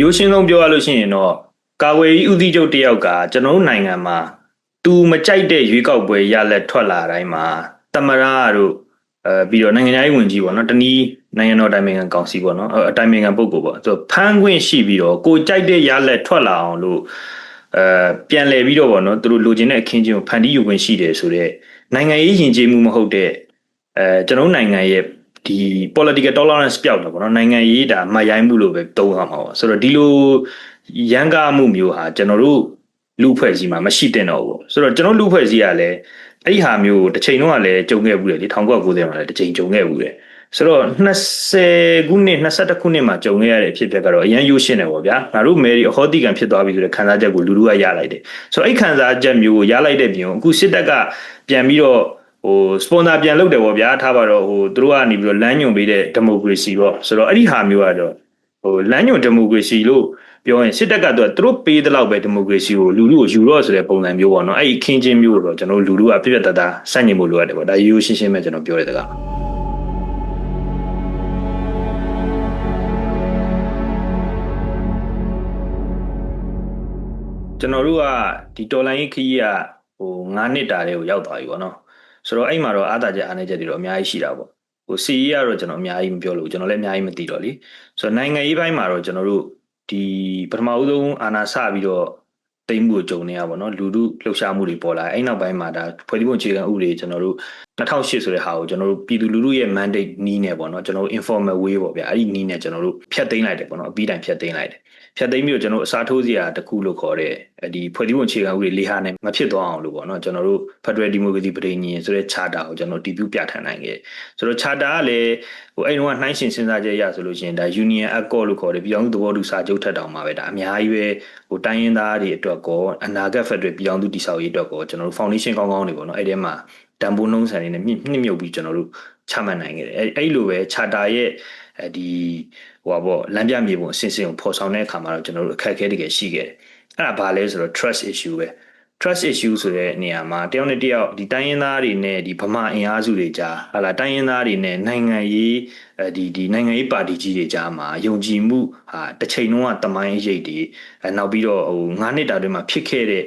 ရိုးရှင်းဆုံးပြောရလို့ရှိရင်တော့ကာဝေးကြီးဦးစီးချုပ်တယောက်ကကျွန်တော်တို့နိုင်ငံမှာသူမကြိုက်တဲ့ရွေးကောက်ပွဲရလက်ထွက်လာတိုင်းမှာတမရတို့အဲပြီးတော့နိုင်ငံရေးဝန်ကြီးပေါ့နော်တနည်းနိုင်ငံတော်တိုင်ပင်ခံကောင်စီပေါ့နော်အတိုင်ပင်ခံပုဂ္ဂိုလ်ပေါ့သူဖမ်းခွင့်ရှိပြီးတော့ကိုကြိုက်တဲ့ရလက်ထွက်လာအောင်လို့အဲပြန်လည်ပြီးတော့ပေါ့နော်သူတို့လိုချင်တဲ့အခင်းချင်းကိုဖန်တီးယူခွင့်ရှိတယ်ဆိုတော့နိုင်ငံရေးယဉ်ကျေးမှုမဟုတ်တဲ့အဲကျွန်တော်နိုင်ငံရဲ့ ဒီ political tolerance ပြောက်တယ်ပေါ့နော်နိုင်ငံရေးဒါမရိုင်းမှုလို့ပဲသုံးရမှာပေါ့ဆိုတော့ဒီလိုရန်ကားမှုမျိုးဟာကျွန်တော်တို့လူဖွဲ့စည်းမှာမရှိတဲ့တော့ဘူးဆိုတော့ကျွန်တော်လူဖွဲ့စည်းကလည်းအဲ့ဒီဟာမျိုးတစ်ချိန်တော့ကလည်းကြုံခဲ့ဘူးလေဒီ1990မှာလည်းတစ်ချိန်ကြုံခဲ့ဘူးလေဆိုတော့20ခုနှစ်21ခုနှစ်မှာကြုံခဲ့ရတဲ့အဖြစ်အပျက်ကတော့အရန်ရိုးရှင်းတယ်ပေါ့ဗျာငါတို့မယ်ရီအဟောတိကံဖြစ်သွားပြီဆိုတဲ့ခံစားချက်ကိုလူလူကရလိုက်တယ်ဆိုတော့အဲ့ခံစားချက်မျိုးကိုရလိုက်တဲ့ပြင်အခုစစ်တပ်ကပြန်ပြီးတော့ ဟိုစပွန်ဆာပြန်လုပ်တယ်ပေါ့ဗျာထားပါတော့ဟိုသူတို့ကနေပြီးတော့လမ်းညွန်ပေးတဲ့ဒီမိုကရေစီပေါ့ဆိုတော့အဲ့ဒီဟာမျိုးကတော့ဟိုလမ်းညွန်ဒီမိုကရေစီလို့ပြောရင်စစ်တပ်ကတော့သူတို့ပေးတဲ့လောက်ပဲဒီမိုကရေစီကိုလူလူကိုယူတော့ဆိုတဲ့ပုံစံမျိုးပေါ့နော်အဲ့ဒီခင်းချင်းမျိုးတော့ကျွန်တော်လူလူကပြပြတတ်တာစန့်ကျင်ဖို့လိုရတယ်ပေါ့ဒါရိုးရိုးရှင်းရှင်းပဲကျွန်တော်ပြောရတဲ့ကကျွန်တော်တို့ကဒီတော်လိုင်းရေးခကြီးကဟို9နှစ်တာတွေကိုရောက်သွားပြီပေါ့နော် ဆိုတော့အဲ့မှာတော့အားတာချက်အားနေချက်တွေတော့အများကြီးရှိတာပေါ့ဟိုစီရေးကတော့ကျွန်တော်အများကြီးမပြောလို့ကျွန်တော်လည်းအများကြီးမသိတော့လीဆိုတော့နိုင်ငံရေးဘိုင်းမှာတော့ကျွန်တော်တို့ဒီပထမဦးဆုံးအာဏာစပြီးတော့တိမ့်မှုကိုကြုံနေရပါတော့လူလူလှုပ်ရှားမှုတွေပေါ်လာအဲ့နောက်ပိုင်းမှာဒါဖွဲ့စည်းပုံအခြေခံဥပဒေကျွန်တော်တို့2008ဆိုတဲ့ဟာကိုကျွန်တော်တို့ပြည်သူလူထုရဲ့ mandate နီးနေပေါ့နော်ကျွန်တော်တို့ informal way ပေါ့ဗျာအဲ့ဒီနီးနေကျွန်တော်တို့ဖျက်သိမ်းလိုက်တယ်ပေါ့နော်အပြီးတိုင်ဖျက်သိမ်းလိုက်တယ် ဖြတ်သိမ်းပြီးတော့ကျွန်တော်အစားထိုးစရာတခုလို့ခေါ်တဲ့ဒီဖွဲ့စည်းပုံအခြေခံဥပဒေလေးဟာနဲ့မဖြစ်သွားအောင်လို့ပေါ့နော်ကျွန်တော်တို့ Federal Democracy ပြည်ညင်ဆိုတဲ့ charter ကိုကျွန်တော်တည်ပြုပြဋ္ဌာန်းနိုင်ခဲ့ဆိုတော့ charter ကလည်းဟိုအဲ့တော့နှိုင်းရှင်စဉ်းစားချက်ရဆိုလို့ရှိရင်ဒါ Union Accord လို့ခေါ်တယ်ပြည်အောင်သဘောတူစာချုပ်ထက်တောင်မှာပဲဒါအများကြီးပဲဟိုတိုင်းရင်းသားတွေအတွက်ကောအနာဂတ် Federal ပြည်အောင်သူတည်ဆောက်ရေးအတွက်ကောကျွန်တော်တို့ foundation ကောင်းကောင်းတွေပေါ့နော်အဲ့ဒီမှာတန်ဖိုးနှုံးဆန်နေနဲ့မြင့်မြင့်မြုပ်ပြီးကျွန်တော်တို့ချမှတ်နိုင်ခဲ့တယ်အဲ့အဲ့လိုပဲ charter ရဲ့ဒီ ဟိုပါပေါ့လမ်းပြမြေပုံအစင်စင်ကိုဖော်ဆောင်တဲ့အခါမှာတော့ကျွန်တော်တို့အခက်အခဲတကယ်ရှိခဲ့တယ်အဲ့ဒါဘာလဲဆိုတော့ trust issue ပဲ trust issue ဆိုတဲ့နေရာမှာတယောက်နဲ့တယောက်ဒီတိုင်းရင်းသားတွေနဲ့ဒီဗမာအင်အားစုတွေကြားဟာလာတိုင်းရင်းသားတွေနဲ့နိုင်ငံရေးအဲဒီဒီနိုင်ငံရေးပါတီကြီးတွေကြားမှာယုံကြည်မှုဟာတစ်ချိန်လုံးကတမိုင်းရိပ်တွေနောက်ပြီးတော့ဟို9နှစ်တာတွင်မှာဖြစ်ခဲ့တဲ့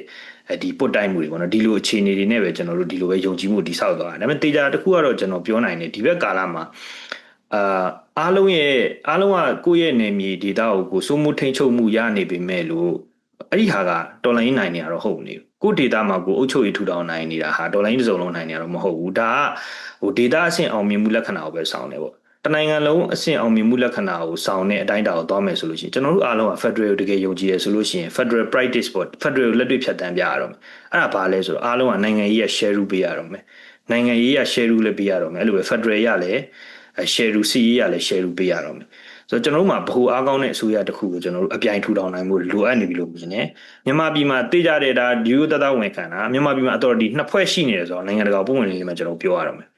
ဒီပုတ်တိုင်းမှုတွေပေါ့နော်ဒီလိုအခြေအနေတွေနဲ့ပဲကျွန်တော်တို့ဒီလိုပဲယုံကြည်မှုတိဆောက်သွားတာဒါပေမဲ့တေချာတစ်ခုကတော့ကျွန်တော်ပြောနိုင်တယ်ဒီဘက်ကာလမှာ အာအားလုံးရဲ့အားလုံးကကိုယ့်ရဲ့နေမြေဒေတာကိုကိုစိုးမိုးထိန်ချုပ်မှုရနေပေမဲ့လို့အဲ့ဒီဟာကတော်လိုင်းနိုင်နေရတော့ဟုတ်နေကိုဒေတာမှာကိုအုပ်ချုပ်ရေးထူထောင်နိုင်နေတာဟာတော်လိုင်းတစ်စုံလုံးနိုင်နေရတော့မဟုတ်ဘူးဒါကဟိုဒေတာအဆင့်အောင်မြင်မှုလက္ခဏာကိုပဲဆောင်နေပေါ့တနိုင်ငံလုံးအဆင့်အောင်မြင်မှုလက္ခဏာကိုဆောင်တဲ့အတိုင်းတာကိုသွားမယ်ဆိုလို့ရှိရင်ကျွန်တော်တို့အားလုံးက Federal ကိုတကယ်ယုံကြည်ရဆိုလို့ရှိရင် Federal practice ပေါ့ Federal ကိုလက်တွေ့ဖြတ်တန်းပြရတော့မယ်အဲ့ဒါဘာလဲဆိုတော့အားလုံးကနိုင်ငံရေးရ share ရပေးရတော့မယ်နိုင်ငံရေးရ share လည်းပေးရတော့မယ်အဲ့လိုပဲ Federal ရလည်း share ရစီရေးရလည်း share ပေးရတော့မယ်ဆိုတော့ကျွန်တော်တို့မှာဗဟုအားကောင်းတဲ့အစိုးရတစ်ခုကိုကျွန်တော်တို့အပြိုင်ထူထောင်နိုင်မှုလိုအပ်နေပြီလို့မြင်တယ်မြန်မာပြည်မှာတေးကြတဲ့ဒါဒီယိုတသားဝင်ခံတာမြန်မာပြည်မှာ authority နှစ်ဖွဲ့ရှိနေတယ်ဆိုတော့နိုင်ငံတကာပုံဝင်လေးမှာကျွန်တော်ပြောရတော့မယ်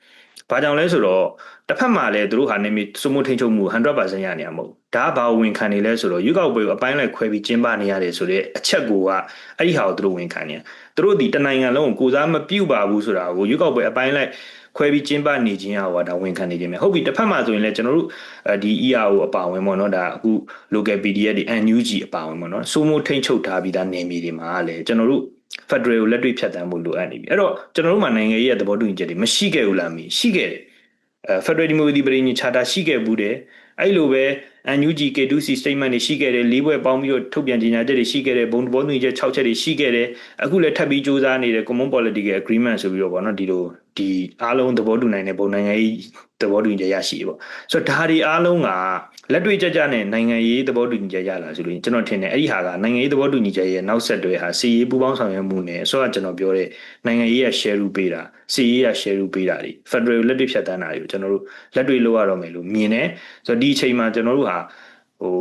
ဘာကြောင့်လဲဆိုတော့တစ်ဖက်မှာလည်းသူတို့ဟာနေမီစုမှုထိန်ချုပ်မှု100%ရနေမှာမဟုတ်ဒါဘာဝင်ခံနေလဲဆိုတော့ရွေးကောက်ပွဲကိုအပိုင်းလိုက်ခွဲပြီးကျင်းပနေရတယ်ဆိုတော့အချက်ကိုကအဲ့ဒီဟာကိုသူတို့ဝင်ခံနေသူတို့ဒီတနိုင်ငံလုံးကိုကိုစားမပြုတ်ပါဘူးဆိုတာကိုရွေးကောက်ပွဲအပိုင်းလိုက် ခွဲပြီးကျင်းပနေခြင်းဟာဒါဝန်ခံနေခြင်းပဲဟုတ်ပြီတစ်ဖက်မှာဆိုရင်လည်းကျွန်တော်တို့ဒီ ERO အပါဝင်ပေါ့နော်ဒါအခု local PDF တွေ NUG အပါဝင်ပေါ့နော်စိုးမိုးထိန်ချုပ်ထားပြီးသားနေမြေတွေမှာလည်းကျွန်တော်တို့ Federal ကိုလက်တွေ့ဖြတ်တန်းဖို့လိုအပ်နေပြီအဲ့တော့ကျွန်တော်တို့မှာနိုင်ငံရေးရဲ့သဘောတူညီချက်တွေမရှိခဲ့ဘူးလားမရှိခဲ့တယ်အဲ Federal Democracy ပြည်ညင် Charter ရှိခဲ့ဘူးတယ်အဲ့လိုပဲ NUG K2C statement တွေရှိခဲ့တယ်လေးဘွဲပေါင်းပြီးတော့ထုတ်ပြန်ကြေညာချက်တွေရှိခဲ့တယ်ဘုံသဘောတူညီချက်6ချက်တွေရှိခဲ့တယ်အခုလည်းထပ်ပြီးစ조사နေတဲ့ Common Political Agreement ဆိုပြီးတော့ဗောနော်ဒီလို ဒီအားလုံးသဘောတူနိုင်တဲ့ဘုံနိုင်ငံရေးသဘောတူညီချက်ရရှိပေါ့ဆိုတော့ဒါတွေအားလုံးကလက်တွေ့ကြကြနဲ့နိုင်ငံရေးသဘောတူညီချက်ရလာဆိုလို့ကျွန်တော်ထင်တယ်အဲ့ဒီဟာကနိုင်ငံရေးသဘောတူညီချက်ရဲ့နောက်ဆက်တွဲဟာစီရေးပူးပေါင်းဆောင်ရွက်မှုနဲ့အစောကကျွန်တော်ပြောတဲ့နိုင်ငံရေးရ share ရူပေးတာစီရေးရ share ရူပေးတာတွေ Federal လက်တွေ့ဖြတ်တန်းတာတွေကိုကျွန်တော်တို့လက်တွေ့လုပ်ရတော့မယ်လို့မြင်တယ်ဆိုတော့ဒီအချိန်မှာကျွန်တော်တို့ဟာဟို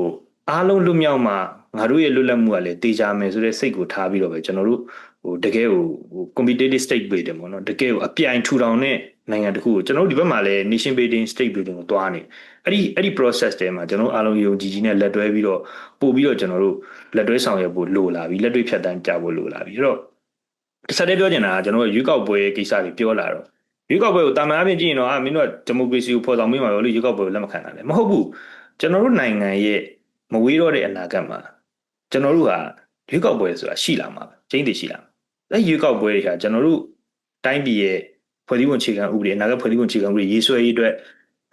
အားလုံးလွတ်မြောက်မှာငါတို့ရဲ့လွတ်လပ်မှုကလည်းတေချာမယ်ဆိုတဲ့စိတ်ကိုထားပြီးတော့ပဲကျွန်တော်တို့ ဟိုတကယ်ကိုဟို competitive state building ပေါ့နော်တကယ်ကိုအပြိုင်ထူထောင်တဲ့နိုင်ငံတစ်ခုကိုကျွန်တော်တို့ဒီဘက်မှာလည်း nation building state building ကိုတွားနေအဲ့ဒီအဲ့ဒီ process တဲမှာကျွန်တော်အားလုံးယုံကြည်ကြီးနဲ့လက်တွဲပြီးတော့ပို့ပြီးတော့ကျွန်တော်တို့လက်တွဲဆောင်ရွက်ဖို့လိုလာပြီလက်တွေ့ဖြတ်တန်းကြဖို့လိုလာပြီအဲ့တော့တစ်ဆက်တည်းပြောချင်တာကကျွန်တော်တို့ရွေးကောက်ပွဲကိစ္စတွေပြောလာတော့ရွေးကောက်ပွဲကိုတာမန်အပြင်ကြည့်ရင်တော့အာမင်းတို့ကဒီမိုကရေစီကိုဖော်ဆောင်ပေးမှာလို့ရွေးကောက်ပွဲကိုလက်မခံတာလေမဟုတ်ဘူးကျွန်တော်တို့နိုင်ငံရဲ့မဝေးတော့တဲ့အနာဂတ်မှာကျွန်တော်တို့ဟာရွေးကောက်ပွဲဆိုတာရှိလာမှာပဲကျင်းတည်ရှိလာမှာ အဲရွေးကောက်ပွဲတွေဟာကျွန်တော်တို့တိုင်းပြည်ရဲ့ဖွဲ့စည်းပုံအခြေခံဥပဒေအနာဂတ်ဖွဲ့စည်းပုံအခြေခံဥပဒေရေးဆွဲရေးအတွက်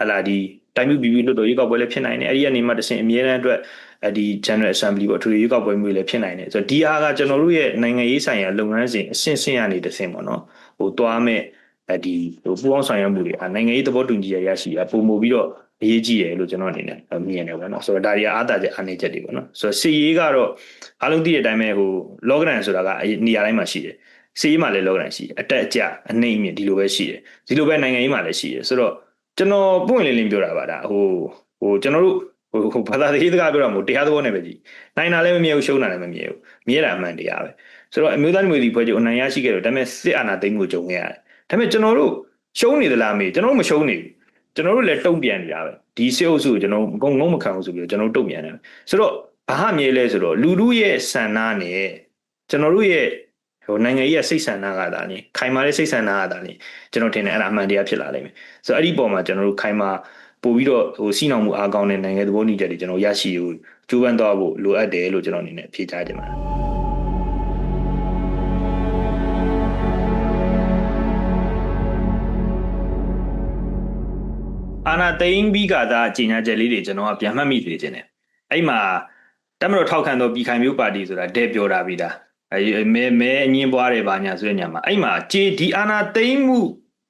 ဟလာဒီတိုင်းပြည်ပြည်ပြည်လွှတ်တော်ရွေးကောက်ပွဲလည်းဖြစ်နိုင်တယ်အဲဒီကနေမှတဆင့်အမြဲတမ်းအတွက်အဲဒီ General Assembly ပေါ့အထူးရွေးကောက်ပွဲမျိုးလည်းဖြစ်နိုင်တယ်ဆိုတော့ဒီအားကကျွန်တော်တို့ရဲ့နိုင်ငံရေးဆိုင်ရာလုပ်ငန်းစဉ်အဆင့်ဆင့်ရနေတဆင့်ပေါ့နော်ဟိုတွားမဲ့အဲဒီဟိုပူးပေါင်းဆောင်ရွက်မှုတွေအနိုင်ငံရေးသဘောတူညီချက်ရရှိရပုံမူပြီးတော့ အရေးကြီးတယ်လို့ကျွန်တော်အနေနဲ့မြင်တယ်ပေါ့နော်ဆိုတော့ဒါတွေကအားသာချက်အားနည်းချက်တွေပေါ့နော်ဆိုတော့စီရေးကတော့အားလုံးသိတဲ့အတိုင်းပဲဟို logran ဆိုတာကနေရာတိုင်းမှာရှိတယ်စီရေးမှာလည်း logran ရှိတယ်အတက်အကျအနှိမ့်မြင့်ဒီလိုပဲရှိတယ်ဒီလိုပဲနိုင်ငံရေးမှာလည်းရှိတယ်ဆိုတော့ကျွန်တော်ပွင့်လင်းလင်းပြောတာပါဒါဟိုဟိုကျွန်တော်တို့ဟိုဟိုဘာသာရေးစကားပြောတာမဟုတ်တရားသဘောနဲ့ပဲကြည့်နိုင်တာလည်းမမြဲဘူးရှုံးတာလည်းမမြဲဘူးမြဲတာအမှန်တရားပဲဆိုတော့အမျိုးသားမျိုးဒီဖွဲ့ချုပ်အနိုင်ရရှိခဲ့တော့ဒါပေမဲ့စစ်အာဏာသိမ်းမှုကြုံခဲ့ရတယ်ဒါပေမဲ့ကျွန်တော်တို့ရှုံးနေသလားမေးကျွန်တော်တို့မရှုံးနေဘူး ကျွန်တော်တို့လည်းတုံ့ပြန်နေတာပဲဒီစေအုပ်စုကိုကျွန်တော်အကုန်လုံးမခံဘူးဆိုပြီးတော့ကျွန်တော်တို့တုံ့ပြန်တယ်ဆိုတော့ဘာမှမြဲလဲဆိုတော့လူလူရဲ့ဆန္ဒနဲ့ကျွန်တော်တို့ရဲ့ဟိုနိုင်ငံရေးစိတ်ဆန္ဒကသာနေခိုင်မာတဲ့စိတ်ဆန္ဒကသာနေကျွန်တော်ထင်တယ်အဲ့ဒါအမှန်တရားဖြစ်လာလိမ့်မယ်ဆိုတော့အဲ့ဒီပုံမှာကျွန်တော်တို့ခိုင်မာပို့ပြီးတော့ဟိုစီနောင်မှုအားကောင်းတဲ့နိုင်ငံသဘောတူညီချက်တွေကျွန်တော်ရရှိဖို့ကြိုးပမ်းသွားဖို့လိုအပ်တယ်လို့ကျွန်တော်အနေနဲ့ဖြေကြားချင်ပါတယ် နာသိန်းပြီးကသာကြီးညာချက်လေးတွေကျွန်တော်ကပြန်မှတ်မိသေးခြင်းတယ်အဲ့မှာတမတော်ထောက်ခံသောပြည်ခိုင်မျိုးပါတီဆိုတာဒဲပြောတာပြီးသားအဲမဲမဲအငင်းပွားတယ်ဗာညာဆိုတဲ့ညမှာအဲ့မှာဂျေဒီအာနာသိန်းမှု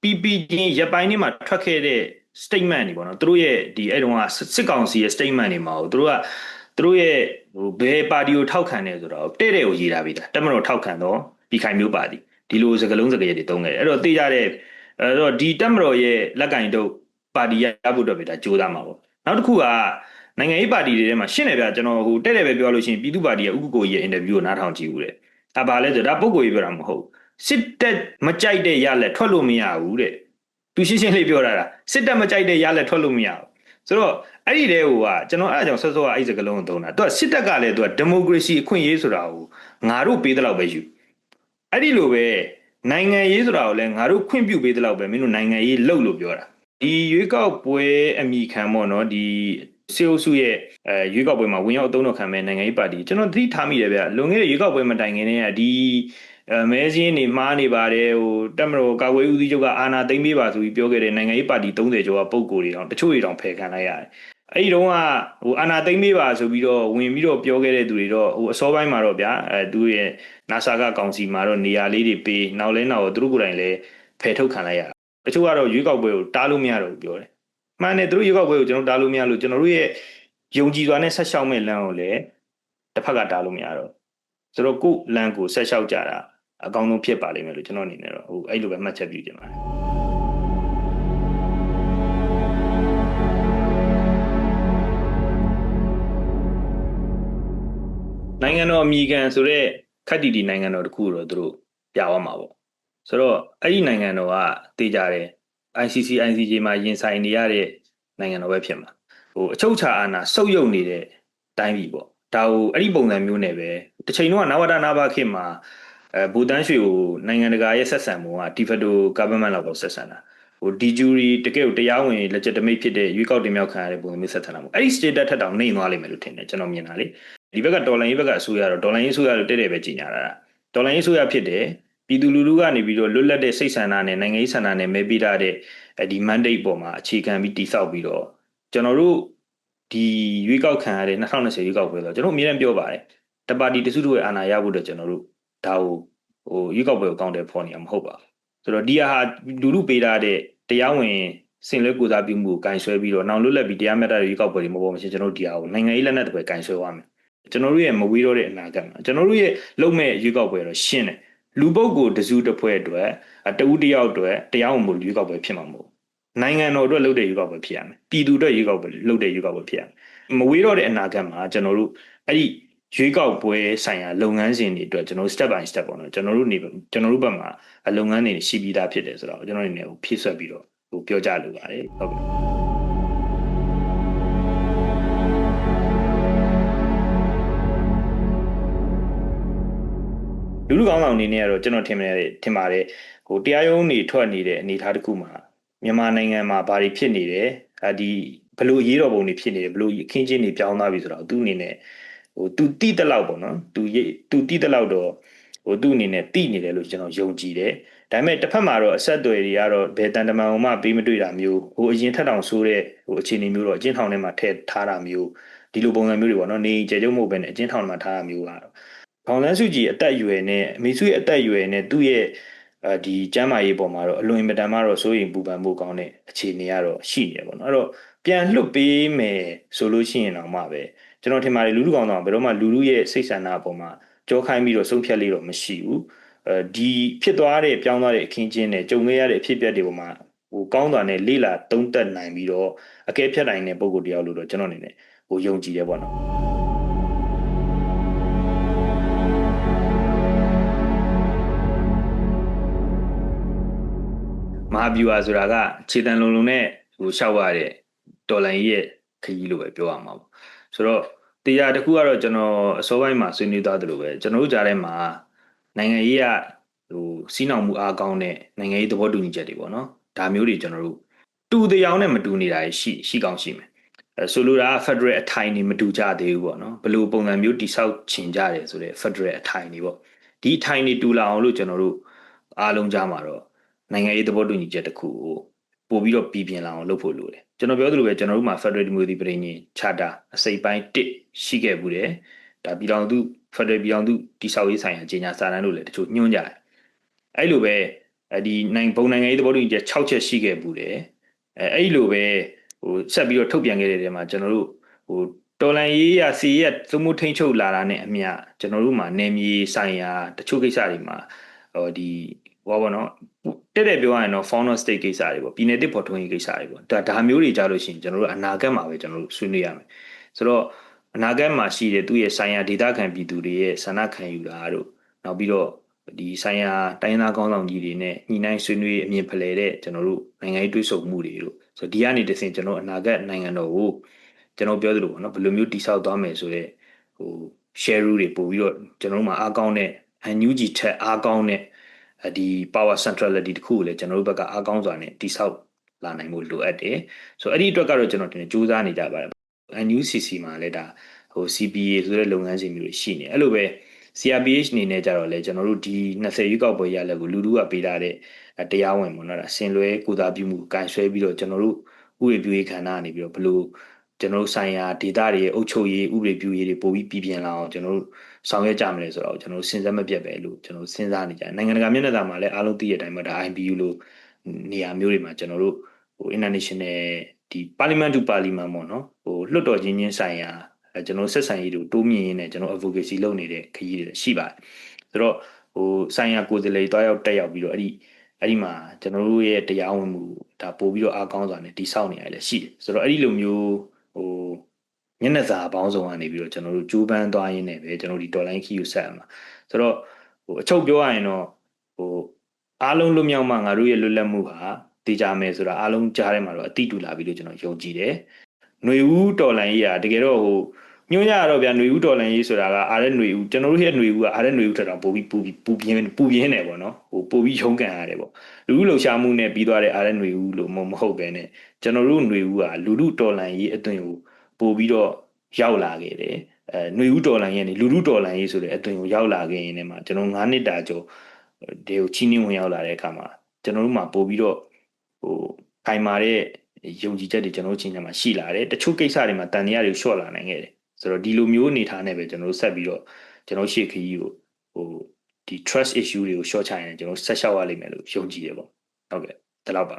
ပြီးပြီးချင်းရပိုင်းနေ့မှာထွက်ခဲ့တဲ့ statement တွေပေါ့နော်သူတို့ရဲ့ဒီအဲ့တုန်းကစစ်ကောင်စီရဲ့ statement တွေမှာဟိုသူတို့ကသူတို့ရဲ့ဟိုဘယ်ပါတီကိုထောက်ခံတယ်ဆိုတော့တဲ့တဲ့ကိုရေးတာပြီးသားတမတော်ထောက်ခံတော့ပြည်ခိုင်မျိုးပါတီဒီလိုစကလုံးစကရတွေတုံးခဲ့တယ်အဲ့တော့သိကြတဲ့အဲ့တော့ဒီတမတော်ရဲ့လက်ကင်တို့ပါ တီရဖို့အတွက်ပဲဒါကြိုးစားမှာပေါ့နောက်တစ်ခုကနိုင်ငံရေးပါတီတွေထဲမှာရှင်းတယ်ဗျာကျွန်တော်ဟိုတဲ့တဲ့ပဲပြောလို့ရှိရင်ပြည်သူ့ပါတီရဲ့ဥက္ကိုကြီးရဲ့အင်တာဗျူးကိုနားထောင်ကြည့်ဦးတဲ့အဲဘာလဲဆိုတော့ဒါပုံကိုကြီးပြောတာမဟုတ်စစ်တက်မကြိုက်တဲ့ရလက်ထွက်လို့မရဘူးတဲ့သူရှင်းရှင်းလေးပြောတာလားစစ်တက်မကြိုက်တဲ့ရလက်ထွက်လို့မရဘူးဆိုတော့အဲ့ဒီတဲဟိုကကျွန်တော်အဲ့အကြောင်းဆော့ဆော့ကအဲ့စကလုံးကိုသုံးတာသူကစစ်တက်ကလည်းသူကဒီမိုကရေစီအခွင့်အရေးဆိုတာကိုငါတို့ပေးတဲ့လောက်ပဲယူအဲ့ဒီလိုပဲနိုင်ငံရေးဆိုတာကိုလည်းငါတို့ခွင့်ပြုပေးတဲ့လောက်ပဲမင်းတို့နိုင်ငံရေးလုပ်လို့ပြောတာ ဒီရွေးကောက်ပွဲအမိခံပေါ့နော်ဒီစေအုပ်စုရဲ့အဲရွေးကောက်ပွဲမှာဝင်ရောက်အသုံးတော်ခံမဲ့နိုင်ငံရေးပါတီကျွန်တော်သတိထားမိတယ်ဗျလွန်ခဲ့တဲ့ရွေးကောက်ပွဲမတိုင်ခင်တည်းကဒီအဲမဲစင်းနေမှားနေပါတယ်ဟိုတက်မတော်ကာကွယ်ဦးစီးချုပ်ကအာဏာသိမ်းပေးပါဆိုပြီးပြောခဲ့တဲ့နိုင်ငံရေးပါတီ30ကျော်ကပုံကိုယ်တွေတောင်တချို့တွေတောင်ဖယ်ခံလိုက်ရတယ်အဲ့ဒီတော့ကဟိုအာနာသိမ့်မေးပါဆိုပြီးတော့ဝင်ပြီးတော့ပြောခဲ့တဲ့သူတွေတော့ဟိုအစောပိုင်းမှာတော့ဗျာအဲသူရဲ့ NASA ကကောင်စီမှာတော့နေရာလေးတွေပေးနောက်လဲနောက်သူတို့ကိုယ်တိုင်လည်းဖယ်ထုတ်ခံလိုက်ရတာ တချို့ကတော့ရွေးကောက်ပွဲကိုတားလို့မရတော့ဘူးပြောတယ်မှန်တယ်သူတို့ရွေးကောက်ပွဲကိုကျွန်တော်တားလို့မရလို့ကျွန်တော်တို့ရဲ့ယုံကြည်စွာနဲ့ဆက်ရှောက်မဲ့လမ်းကိုလည်းတစ်ဖက်ကတားလို့မရတော့ဆိုတော့ကိုလမ်းကိုဆက်ရှောက်ကြတာအကောင်းဆုံးဖြစ်ပါလိမ့်မယ်လို့ကျွန်တော်အနေနဲ့တော့ဟိုအဲ့လိုပဲမှတ်ချက်ပြုချင်ပါတယ်နိုင်ငံတော်အမိခံဆိုတော့ခက်တီတီနိုင်ငံတော်တခုတော့သူတို့ပြသွားမှာပေါ့ ဆိုတော့အဲ့ဒီနိုင်ငံတော်ကတေးကြတယ် ICC ICJ မှာရင်ဆိုင်နေရတဲ့နိုင်ငံတော်ပဲဖြစ်မှာဟိုအချုပ်ချာအာဏာဆုပ်ယုပ်နေတဲ့တိုင်းပြည်ပေါ့ဒါကိုအဲ့ဒီပုံစံမျိုးနဲ့ပဲတစ်ချိန်တော့နဝတနာဘခေတ်မှာအဲဘူတန်းရွှေကိုနိုင်ငံတကာရဲ့ဆက်ဆံမှုကဒီဖက်တို government လောက်ကိုဆက်ဆံတာဟိုဒီဂျူရီတကယ်ကိုတရားဝင် legitimate ဖြစ်တဲ့ရွေးကောက်တင်မြှောက်ခံရတဲ့ပုံစံမျိုးဆက်ဆံတာပေါ့အဲ့ဒီ status ထက်တောင်နှိမ်သွားလိမ့်မယ်လို့ထင်တယ်ကျွန်တော်မြင်တာလေဒီဘက်ကဒေါ်လာရေးဘက်ကအစိုးရတော့ဒေါ်လာရေးအစိုးရလို့တဲ့တဲ့ပဲကြီးညာတာဒေါ်လာရေးအစိုးရဖြစ်တယ် ပြည်သူလူထုကနေပြီးတော့လွတ်လပ်တဲ့စိတ်ဆန္ဒနဲ့နိုင်ငံရေးဆန္ဒနဲ့မဲပေးထားတဲ့ဒီ mandate ပေါ်မှာအခြေခံပြီးတည်ဆောက်ပြီးတော့ကျွန်တော်တို့ဒီရွေးကောက်ခံရတဲ့2020ရွေးကောက်ပွဲဆိုတော့ကျွန်တော်အမြဲတမ်းပြောပါတယ်တပါတီတစုတို့ရဲ့အာဏာရဖို့အတွက်ကျွန်တော်တို့ဒါကိုဟိုရွေးကောက်ပွဲကိုကောင်းတယ်ဖော်နေမှာမဟုတ်ပါဘူးဆိုတော့ဒီဟာလူထုပေးထားတဲ့တရားဝင်စင်လွဲကိုစားပြုမှုကိုကင်ဆွဲပြီးတော့နောက်လွတ်လပ်ပြီးတရားမျှတတဲ့ရွေးကောက်ပွဲတွေမပေါ်မရှိကျွန်တော်တို့ဒီဟာကိုနိုင်ငံရေးလက်နက်တွေကင်ဆွဲသွားမယ်ကျွန်တော်တို့ရဲ့မဝေးတော့တဲ့အနာဂတ်မှာကျွန်တော်တို့ရဲ့လုံမဲ့ရွေးကောက်ပွဲတော့ရှင်းတယ် လူပုတ်ကိုတစုတစ်ဖွဲ့အတွက်တဦးတယောက်အတွက်တရားဝင်မှုရွေးကောက်ပွဲဖြစ်မှာမဟုတ်နိုင်ငံတော်အတွက်လုပ်တဲ့ရွေးကောက်ပွဲဖြစ်ရမယ်ပြည်သူအတွက်ရွေးကောက်ပွဲလုပ်တဲ့ရွေးကောက်ပွဲဖြစ်ရမယ်မဝေးတော့တဲ့အနာဂတ်မှာကျွန်တော်တို့အဲ့ဒီရွေးကောက်ပွဲဆိုင်ရာလုပ်ငန်းစဉ်တွေအတွက်ကျွန်တော် step by step ပေါ့နော်ကျွန်တော်တို့နေကျွန်တော်တို့ဘက်မှာလုပ်ငန်းတွေရှိပြီးသားဖြစ်တယ်ဆိုတော့ကျွန်တော်အနေနဲ့ဖြည့်ဆွက်ပြီးတော့ဟိုပြောကြလိုပါတယ်ဟုတ်ကဲ့ လူလူကောင်းဆောင်အနေနဲ့ကတော့ကျွန်တော်ထင်ပါတယ်ထင်ပါတယ်ဟိုတရားရုံးနေထွက်နေတဲ့အနေအထားတစ်ခုမှာမြန်မာနိုင်ငံမှာဘာတွေဖြစ်နေတယ်အဒီဘလို့ရေးတော်ပုံတွေဖြစ်နေတယ်ဘလို့အခင်းချင်းတွေပြောင်းသွားပြီဆိုတော့သူ့အနေနဲ့ဟိုသူတိတလောက်ပေါ့နော်သူသူတိတလောက်တော့ဟိုသူ့အနေနဲ့တိနေတယ်လို့ကျွန်တော်ယုံကြည်တယ်ဒါပေမဲ့တစ်ဖက်မှာတော့အဆက်အသွယ်တွေကတော့ဘယ်တန်တမန်မှပေးမတွေ့တာမျိုးဟိုအရင်ထက်တောင်ဆိုးတဲ့ဟိုအခြေအနေမျိုးတော့အကျဉ်းထောင်ထဲမှာထည့်ထားတာမျိုးဒီလိုပုံစံမျိုးတွေပေါ့နော်နေကျေကျုံမဟုတ်ဘဲနဲ့အကျဉ်းထောင်ထဲမှာထားတာမျိုးကတော့ ဘောင်လန်းစုကြည်အသက်အရွယ်နဲ့အမေစုရဲ့အသက်အရွယ်နဲ့သူ့ရဲ့အဲဒီကျမ်းမာရေးပေါ်မှာတော့အလွန်မတန်မှတော့စိုးရိမ်ပူပန်မှုကောင်းတဲ့အခြေအနေကတော့ရှိနေတယ်ပေါ့နော်အဲ့တော့ပြန်လွတ်ပေးမယ်ဆိုလို့ရှိရင်တော့မှပဲကျွန်တော်ထင်ပါတယ်လူလူကောင်တော့ဘယ်တော့မှလူလူရဲ့စိတ်ဆန္ဒအပေါ်မှာကြောခိုင်းပြီးတော့ဆုံးဖြတ်လေးတော့မရှိဘူးအဲဒီဖြစ်သွားတဲ့ပြောင်းသွားတဲ့အခင်းကျင်းနဲ့ကြုံခဲ့ရတဲ့အဖြစ်အပျက်တွေပေါ်မှာဟိုကောင်းတာနဲ့လေးလာသုံးသက်နိုင်ပြီးတော့အကဲဖြတ်နိုင်တဲ့ပုံကိုတရားလို့တော့ကျွန်တော်အနေနဲ့ဟိုယုံကြည်တယ်ပေါ့နော် မဟာဗျူဟာဆိုတာကခြေတံလုံးလုံးနဲ့ဟိုရှောက်ရတဲ့တော်လိုင်းရဲ့ခကြီးလို့ပဲပြောရမှာပေါ့ဆိုတော့တရားတစ်ခုကတော့ကျွန်တော်အစောပိုင်းမှာဆွေးနွေးသွားသလိုပဲကျွန်တော်တို့ကြားထဲမှာနိုင်ငံရေးကဟိုစီးနှောင်မှုအားကောင်းတဲ့နိုင်ငံရေးသဘောတူညီချက်တွေပေါ့နော်ဒါမျိုးတွေကျွန်တော်တို့တူတရားနဲ့မတူနေတာရှိရှိကောင်းရှိမယ်အဲဆိုလိုတာ Federal အထိုင်နေမတူကြသေးဘူးပေါ့နော်ဘယ်လိုပုံစံမျိုးတိဆောက်ချင်ကြတယ်ဆိုတဲ့ Federal အထိုင်နေပေါ့ဒီအထိုင်နေတူလာအောင်လို့ကျွန်တော်တို့အားလုံးကြားမှာတော့ နိုင်ငံရေးသဘောတူညီချက်တစ်ခုကိုပို့ပြီးတော့ပြည်ပြင်လာအောင်လုပ်ဖို့လိုတယ်ကျွန်တော်ပြောသလိုပဲကျွန်တော်တို့မှာ Federal Democracy ပြည်ညင် Charter အစိပ်ပိုင်း1ရှိခဲ့ဘူးတယ်ဒါပြည်တော်သူ Federal ပြည်တော်သူတိဆောက်ရေးဆိုင်ရာကြေညာစာတမ်းလို့လည်းတချို့ညွှန်းကြတယ်အဲ့လိုပဲဒီနိုင်ဘုံနိုင်ငံရေးသဘောတူညီချက်6ချက်ရှိခဲ့ဘူးတယ်အဲအဲ့လိုပဲဟိုဆက်ပြီးတော့ထုတ်ပြန်ခဲ့တဲ့နေရာမှာကျွန်တော်တို့ဟိုတော်လန်ရေးရစီရက်သုံးမှုထိန်ချုပ်လာတာနဲ့အမျှကျွန်တော်တို့မှာနေမြေဆိုင်ရာတချို့ကိစ္စတွေမှာဟိုဒီ ဟောပါတော့တက်တက်ပြောရရင်တော့ founder state ကိစ္စတွေပေါ့ပြည်နယ်တစ်ဖော်ထွန်းရေးကိစ္စတွေပေါ့ဒါဒါမျိုးတွေကြားလို့ရှိရင်ကျွန်တော်တို့အနာဂတ်မှာပဲကျွန်တော်တို့ဆွေးနွေးရမယ်ဆိုတော့အနာဂတ်မှာရှိတဲ့သူ့ရဲ့ဆိုင်ရာဒေတာခံပြည်သူတွေရဲ့ဆန္ဒခံယူတာတို့နောက်ပြီးတော့ဒီဆိုင်ရာတိုင်းသားကောင်းဆောင်ကြီးတွေနဲ့ညှိနှိုင်းဆွေးနွေးအမြင်ဖလှယ်တဲ့ကျွန်တော်တို့နိုင်ငံရေးတွဲဆုံမှုတွေတို့ဆိုတော့ဒီကနေတဆင့်ကျွန်တော်အနာဂတ်နိုင်ငံတော်ကိုကျွန်တော်ပြောသလိုပေါ့နော်ဘယ်လိုမျိုးတိဆောက်သွားမယ်ဆိုတော့ဟို share rule တွေပို့ပြီးတော့ကျွန်တော်တို့မှာအားကောင်းတဲ့ NUG ထက်အားကောင်းတဲ့ ဒီ power centrality တခုကိုလည်းကျွန်တော်တို့ဘက်ကအားကောင်းစွာနဲ့တိဆောက်လာနိုင်ဖို့လိုအပ်တယ်ဆိုတော့အဲ့ဒီအတွက်ကတော့ကျွန်တော်တင်ကြိုးစားနေကြပါတယ် NUCC မှာလည်းဒါဟို CPA ဆိုတဲ့လုပ်ငန်းစဉ်မျိုးတွေရှိနေအဲ့လိုပဲ CRPH အနေနဲ့ကြတော့လေကျွန်တော်တို့ဒီ20ရွေးကောက်ပွဲရလက်ကိုလူလူကပေးထားတဲ့တရားဝင်ပေါ့နော်ဒါဆင်လွဲကိုသာပြုမှုကန်ဆွဲပြီးတော့ကျွန်တော်တို့ဥပဒေပြုရေးခန္ဓာကနေပြီးတော့ဘလို့ကျွန်တော်တို့ဆိုင်ရာဒေတာတွေရဲ့အုပ်ချုပ်ရေးဥပဒေပြုရေးတွေပို့ပြီးပြည်ပြန်လာအောင်ကျွန်တော်တို့ ဆောင်ရွက်ကြမလဲဆိုတော့ကျွန်တော်တို့စဉ်းစားမပြတ်ပဲလို့ကျွန်တော်တို့စဉ်းစားနေကြတယ်နိုင်ငံတကာမျက်နှာစာမှာလည်းအားလုံးသိတဲ့အတိုင်းပဲဒါ IPU လို့နေရာမျိုးတွေမှာကျွန်တော်တို့ဟို international ဒီ parliament to parliament ပေါ့နော်ဟိုလွှတ်တော်ချင်းချင်းဆိုင်ရာကျွန်တော်ဆက်ဆံရေးတို့တိုးမြင့်ရင်းနဲ့ကျွန်တော် advocacy လုပ်နေတဲ့ခရီးတွေရှိပါတယ်ဆိုတော့ဟိုဆိုင်ရာကိုယ်စားလှယ်တွားရောက်တက်ရောက်ပြီးတော့အဲ့ဒီအဲ့ဒီမှာကျွန်တော်တို့ရဲ့တရားဝင်မှုဒါပို့ပြီးတော့အားကောင်းစွာနဲ့တိဆောက်နေရလည်းရှိတယ်ဆိုတော့အဲ့ဒီလိုမျိုးဟို မျက်နှာစာအပေါင်းစုံကနေပြီးတော့ကျွန်တော်တို့ကြိုးပမ်းသွားရင်းနဲ့ပဲကျွန်တော်ဒီ dollar key ကိုဆက်ရမှာဆိုတော့ဟိုအချုပ်ပြောရရင်တော့ဟိုအားလုံးလွတ်မြောက်မှငါတို့ရဲ့လွတ်လပ်မှုဟာတည်ကြမယ်ဆိုတာအားလုံးကြားထဲမှာတော့အတိတူလာပြီလို့ကျွန်တော်ယုံကြည်တယ်။ຫນွေဦးတော်လန်ကြီးကတကယ်တော့ဟိုညွှန်းရတော့ဗျာຫນွေဦးတော်လန်ကြီးဆိုတာကအားတဲ့ຫນွေဦးကျွန်တော်တို့ရဲ့ຫນွေဦးကအားတဲ့ຫນွေဦးထက်တော့ပိုပြီးပူပြီးပူပြင်းပူပြင်းတယ်ပေါ့နော်ဟိုပိုပြီးရုန်းကန်ရတယ်ပေါ့လူလူလှုပ်ရှားမှုနဲ့ပြီးသွားတဲ့အားတဲ့ຫນွေဦးလို့မဟုတ်ပဲねကျွန်တော်တို့ຫນွေဦးကလူလူတော်လန်ကြီးအသွင်ကို ပိုပြီးတော့ရောက်လာခဲ့တယ်အဲຫນွေဦးတော်လန်ရဲ့နေလူလူတော်လန်ကြီးဆိုတဲ့အသွင်ကိုရောက်လာခဲ့ရင်လည်းမှာကျွန်တော်9နှစ်တာကျော်ဒီကိုချီးနှင်းဝင်ရောက်လာတဲ့အခါမှာကျွန်တော်တို့မှာပို့ပြီးတော့ဟိုခိုင်မာတဲ့ယုံကြည်ချက်တွေကျွန်တော်တို့ချင်းမှာရှိလာတယ်တချို့ကိစ္စတွေမှာတန်တရားတွေလျှော့လာနိုင်ခဲ့တယ်ဆိုတော့ဒီလိုမျိုးအနေထားနဲ့ပဲကျွန်တော်တို့ဆက်ပြီးတော့ကျွန်တော်ရှေ့ခရီးကိုဟိုဒီ trust issue တွေကို short ချရင်ကျွန်တော်ဆက်လျှောက်ရလိမ့်မယ်လို့ယုံကြည်ရပေါ့ဟုတ်ကဲ့ဒီလောက်ပါ